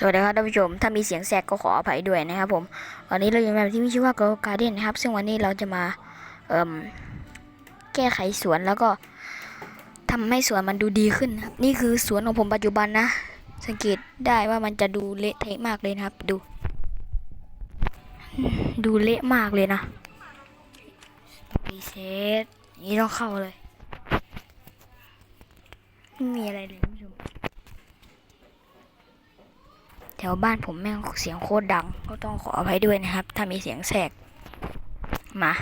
สวัสดีครับท่านผู้ชม ถ้ามีเสียงแสกก็ขออภัยด้วยนะครับผม วันนี้เราอยู่ในแบบที่มีชื่อว่า Girl Garden นะครับ ซึ่งวันนี้เราจะมาเอ่มแก้ไขสวนแล้วก็ทำให้สวนมันดูดีขึ้นครับ นี่คือสวนของผมปัจจุบันนะ สังเกตได้ว่ามันจะดูเละเทะมากเลยนะครับ ดู ดูเละมากเลยนะรีเซ็ตนี่ต้องเข้าเลย ไม่มีอะไรเลยท่านผู้ชม แถวบ้านผมแม่งเสียงโคตรดัง ก็ต้องขออภัยด้วยนะครับ ถ้ามีเสียงแทรกมา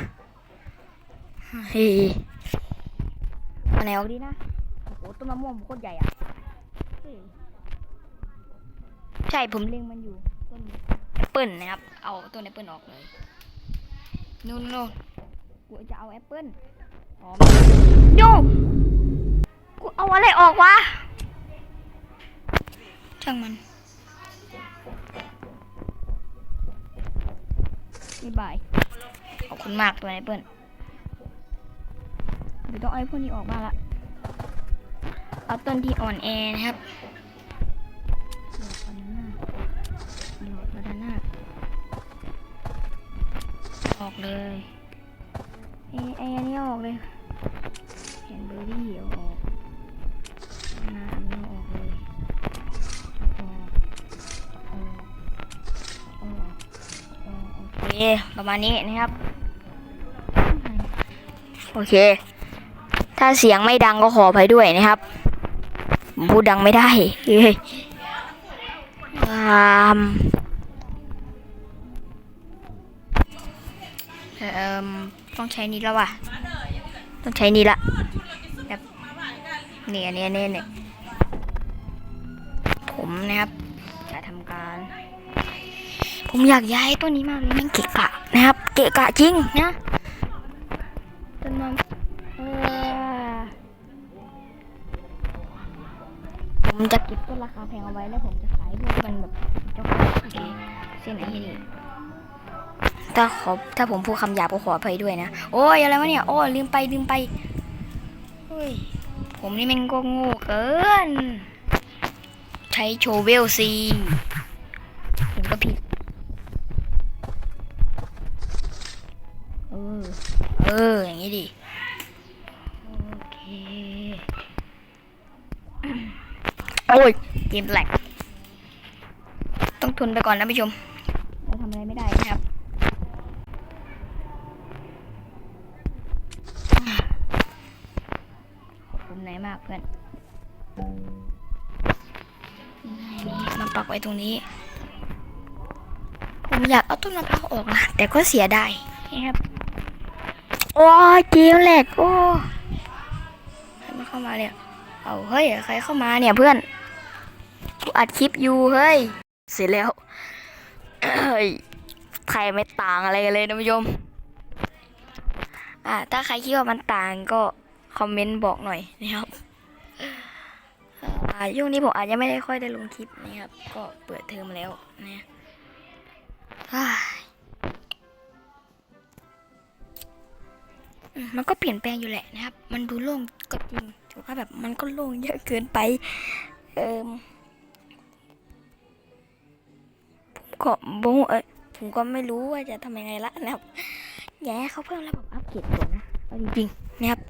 เฮ้ยมาไหนออกดีนะ โอ้โหต้นมะม่วงโคตรใหญ่อะใช่ผมเล็งมันอยู่ต้นแอปเปิลนะครับ เอาต้นแอปเปิลออกเลยนู่นนู่นกูจะเอาแอปเปิลอ๋อโยกูเอาอะไรออกวะช่างมัน บ๊ายบาย ขอบคุณมากตัวไนเปิลเดี๋ยวต้องเอาไอ้พวกนี้ออกมาละ เอาต้นที่อ่อนแอนะครับหลอดบานาน่าออกเลยไอ้ไอ้อันนี้ออกเลยแคนเบอร์รี่เอาออก เคประมาณนี้นะครับ โอเค ถ้าเสียงไม่ดังก็ขออภัยด้วยนะครับผมพูดดังไม่ได้เฮ้ยอามเอ่มต้องใช้นี้แล้วว่ะ ต้องใช้นี้ละแบบเนี่ยเนี่ยเนี่ยเนี่ยผมนะครับจะทำการ ผมอยากย้ายต้นนี้มากเลยแมันเกะกะนะครับ เกะกะจริงนะต้นมันเออผมจะเก็บต้นราคาแพงเอาไว้แล้วผมจะขายด้วยมันแบบเจ้าของโอเคเส้นไหนที่นี่ถ้าขอถ้าผมพูดคำหยาบก็ขออภัยด้วยนะ โอ้ยอะไรวะเนี่ย โอ้ยลืมไปลืมไปเฮ้ยผมนี่มันก็โง่เกิน ใช้โชเวลซี เออ เออ อย่างนี้ดิ โอเค โอ้ยเกมแหลกต้องทนไปก่อนนะผู้ชม เราทำอะไรไม่ได้นะครับ ขอบคุณนายมากเพื่อนนี่มาปักไว้ตรงนี้ ผมอยากเอาต้นมะพร้าวออกนะแต่ก็เสียดายนะครับ โอ้ยเกมแหลกโอ้ใครมาเข้ามาเนี่ยเอาเฮ้ยใครเข้ามาเนี่ยเพื่อนกูอัดคลิปอยู่เฮ้ยเสร็จแล้วเฮ้ยใครไม่ต่างอะไรกันเลยนะผู้ชมอ่าถ้าใครคิดว่ามันต่างก็คอมเมนต์บอกหน่อยนะครับอ่าช่วงนี้ผมอาจจะไม่ได้ค่อยได้ลงคลิปนะครับ ก็เปิดเทอมแล้วนะ มันก็เปลี่ยนแปลงอยู่แหละนะครับ มันดูโล่งก็จริงแต่ว่าแบบมันก็โล่งเยอะเกินไป เออผมก็บงเออผมก็ไม่รู้ว่าจะทำยังไงละนะครับแย่เขาเพิ่มระบบอัปเกรดผมนะจริงๆนะครับ